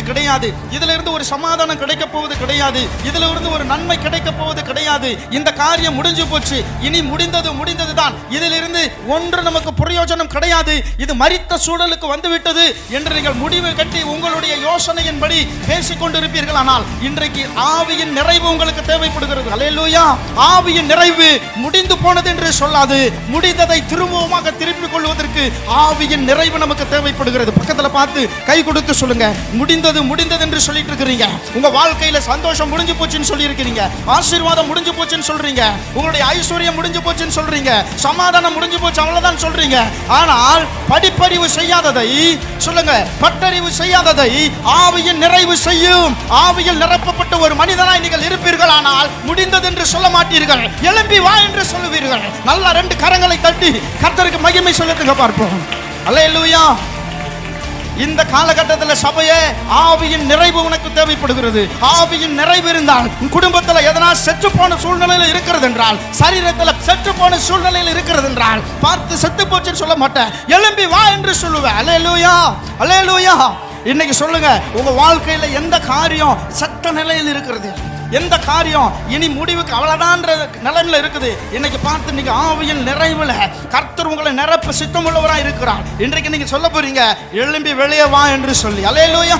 போவது கிடையாது. இதுல இருந்து ஒரு சமாதானம் கிடைக்க போவது கிடையாது. இதுல இருந்து ஒரு நன்மை கிடைக்க போவது கிடையாது. இந்த காரியம் முடிஞ்சு போச்சு. இனி முடிந்தது முடிந்தது தான் இதிலிருந்து ஒன்று நமக்கு பிரயோஜனம் கிடையாது. இது மறித்த சூழலுக்கு வந்துவிட்டது என்று நீங்கள் முடிவு கட்டி உங்களுடைய யோசனையின்படி பேசிக்கொண்டிருப்பீர்கள். ஆனால் இன்றைக்கு ஆவியின் நிறைவு உங்களுக்கு தேவைப்படுகிறது. அலையலூயா ஆவியின் நிறைவு முடிந்து போனது என்று சொல்லாது. முடிந்ததை திரும்பவுமாக திருப்பிக் கொள்வதற்கு ஆவியின் நிறைவு நமக்கு தேவைப்படுகிறது. பக்கத்தில் பார்த்து கை கொடுத்து சொல்லுங்க. முடிந்த முடிந்தது முடிந்தது என்று சொல்லிட்டு இருக்கிறீங்க உங்க வாழ்க்கையில சந்தோஷம் முடிஞ்சு போச்சுன்னு சொல்லி இருக்கிறீங்க ஆசீர்வாதம் முடிஞ்சு போச்சுன்னு சொல்றீங்க. உங்களுடைய ஐஸ்வர்யம் முடிஞ்சு போச்சுன்னு சொல்றீங்க. சமாதானம் முடிஞ்சு போச்சு அவ்வளவுதான் சொல்றீங்க. ஆனால் படிப்பறிவு செய்யாததை சொல்லுங்க பட்டறிவு செய்யாததை ஆவியின் நிறைவு செய்யும். ஆவியில் நிரப்பப்பட்ட ஒரு மனிதனாய் நீங்கள் இருப்பீர்கள் ஆனால் முடிந்தது என்று சொல்ல மாட்டீர்கள். எழும்பி வா என்று சொல்லுவீர்கள். நல்ல ரெண்டு கரங்களை தட்டி கர்த்தருக்கு மகிமை சொல்லுங்க பார்ப்போம். அல்லேலூயா. இந்த காலகட்டத்தில் சபையே ஆவியின் நிறைவு உனக்கு தேவைப்படுகிறது. ஆவியின் நிறைவு இருந்தால் குடும்பத்தில் எதனா செத்து போன சூழ்நிலையில் இருக்கிறது என்றால் சரீரத்தில் செத்து போன சூழ்நிலையில் இருக்கிறது என்றால் பார்த்து செத்து போச்சுன்னு சொல்ல மாட்டேன். எழும்பி வா என்று சொல்லுவேன். அலே லூயா அலே லூயா இன்னைக்கு சொல்லுங்க உங்க வாழ்க்கையில எந்த காரியம் சட்ட நிலையில் இருக்கிறது? எந்த காரியம்? இனி முடிவுக்கு அவ்வளோதான்ற நிலைமையில இருக்குது. இன்னைக்கு பார்த்து நீங்கள் ஆவியின் நிறைவில் கர்த்தர் உங்களை நிரப்ப சித்தமுள்ளவராக இருக்கிறார். இன்றைக்கு நீங்கள் சொல்ல போறீங்க எழும்பி வெளியே வா என்று சொல்லி. அலையலூயா